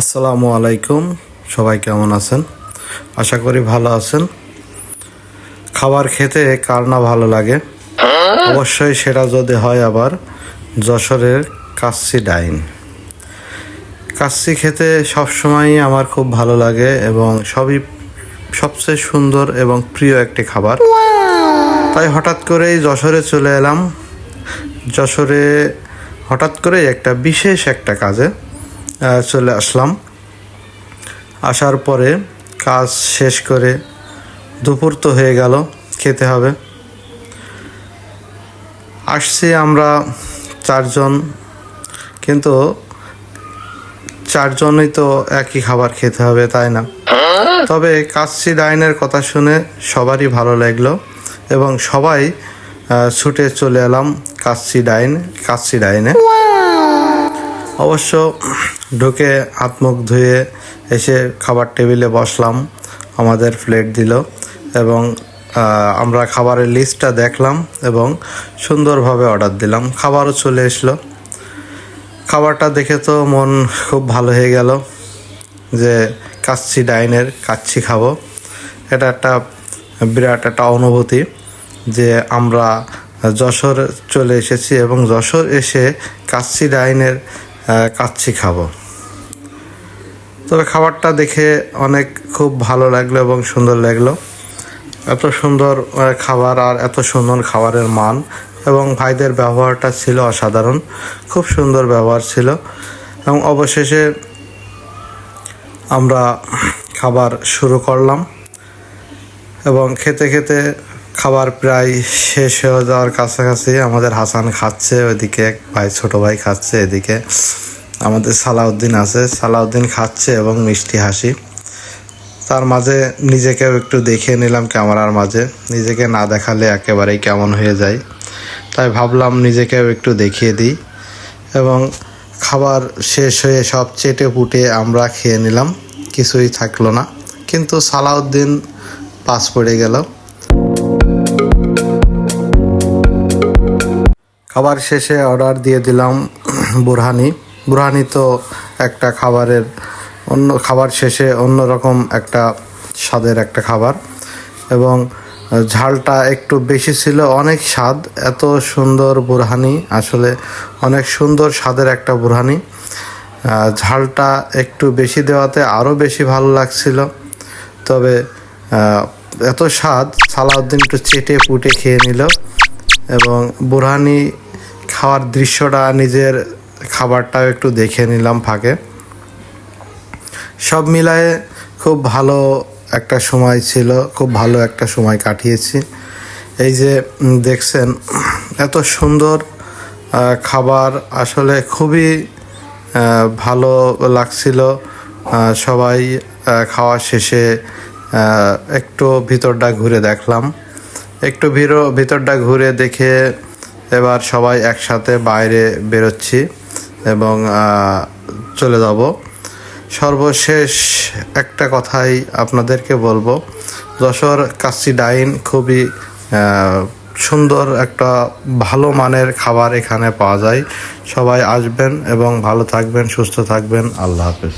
আসসালামু আলাইকুম। সবাই কেমন আছেন? আশা করি ভালো আছেন। খাবার খেতে কার না ভালো লাগে? অবশ্যই সেটা যদি হয় আবার যশোরের কাচ্চি ডাইন। কাচ্চি খেতে সবসময়ই আমার খুব ভালো লাগে এবং সবই সবচেয়ে সুন্দর এবং প্রিয় একটি খাবার। তাই হঠাৎ করেই যশোরে চলে এলাম। যশোরে হঠাৎ করে একটা বিশেষ একটা কাজে। চলে আসলাম। আসার পরে কাজ শেষ করে দুপুর তো হয়ে গেল, খেতে হবে। আসছি আমরা চারজন, কিন্তু চারজনই তো একই খাবার খেতে হবে, তাই না? তবে কাচ্চি ডাইনের কথা শুনে সবারই ভালো লাগল এবং সবাই ছুটে চলে এলাম কাচ্চি ডাইন, কাচ্চি ডাইনে। অবশ্য ঢুকে হাত মুখ ধুয়ে এসে খাবার টেবিলে বসলাম, আমাদের প্লেট দিল এবং আমরা খাবারের লিস্টটা দেখলাম এবং সুন্দরভাবে অর্ডার দিলাম। খাবারও চলে এসলো। খাবারটা দেখে তো মন খুব ভালো হয়ে গেল যে কাচ্ছি ডাইনের কাচ্ছি খাব। এটা একটা বিরাট একটা অনুভূতি যে আমরা যশোর চলে এসেছি এবং যশোর এসে কাচ্ছি ডাইনের কাচ্চি খাব। তবে খাবারটা দেখে অনেক খুব ভালো লাগল এবং সুন্দর লাগল। এত সুন্দর খাবার আর এত সুন্দর খাবারের মান এবং ভাইদের ব্যবহারটা ছিল অসাধারণ। খুব সুন্দর ব্যবহার ছিল। এবং অবশেষে আমরা খাবার শুরু করলাম এবং খেতে খেতে খাবার প্রায় শেষ হয়ে যাওয়ার কাছাকাছি আমাদের হাসান খাচ্ছে, ওইদিকে এক ভাই, ছোট ভাই খাচ্ছে এদিকে। আমাদের সালাউদ্দিন আছে, সালাউদ্দিন খাচ্ছে এবং মিষ্টি হাসি। তার মাঝে নিজেকেও একটু দেখিয়ে নিলাম ক্যামেরার মাঝে। নিজেকে না দেখালে একেবারেই কেমন হয়ে যায়। তাই ভাবলাম নিজেকেও একটু দেখিয়ে দিই এবং খাবার শেষ হয়ে সব চেটে পুটে আমরা খেয়ে নিলাম, কিছুই থাকল না। কিন্তু সালাউদ্দিন পাস পড়ে গেল। খাবার শেষে অর্ডার দিয়ে দিলাম বুরহানি। বুরহানি তো একটা খাবারের অন্য, খাবার শেষে অন্যরকম একটা স্বাদের একটা খাবার এবং ঝালটা একটু বেশি ছিল, অনেক স্বাদ। এত সুন্দর বুরহানি, আসলে অনেক সুন্দর স্বাদের একটা বুরহানি। ঝালটা একটু বেশি দেওয়াতে আরও বেশি ভালো লাগছিল। তবে এত স্বাদ সালাউদ্দিন একটু চেটে পুটে খেয়ে নিল এবং বুরহানি খাওয়ার দৃশ্যটা, নিজের খাবারটাও একটু দেখে নিলাম ফাঁকে। সব মিলায়ে খুব ভালো একটা সময় ছিল, খুব ভালো একটা সময় কাটিয়েছি। এই যে দেখছেন, এত সুন্দর খাবার আসলে খুবই ভালো লাগছিল। সবাই খাওয়া শেষে একটু ভিতরটা ঘুরে দেখলাম। একটু ভিড় ভিতরটা ঘুরে দেখে এবার সবাই একসাথে বাইরে বেরোচ্ছি এবং চলে যাব। সর্বশেষ একটা কথাই আপনাদেরকে বলব। যশোর কাচ্চি ডাইন খুবই সুন্দর একটা ভালো মানের খাবার এখানে পাওয়া যায়। সবাই আসবেন এবং ভালো থাকবেন, সুস্থ থাকবেন। আল্লাহ হাফেজ।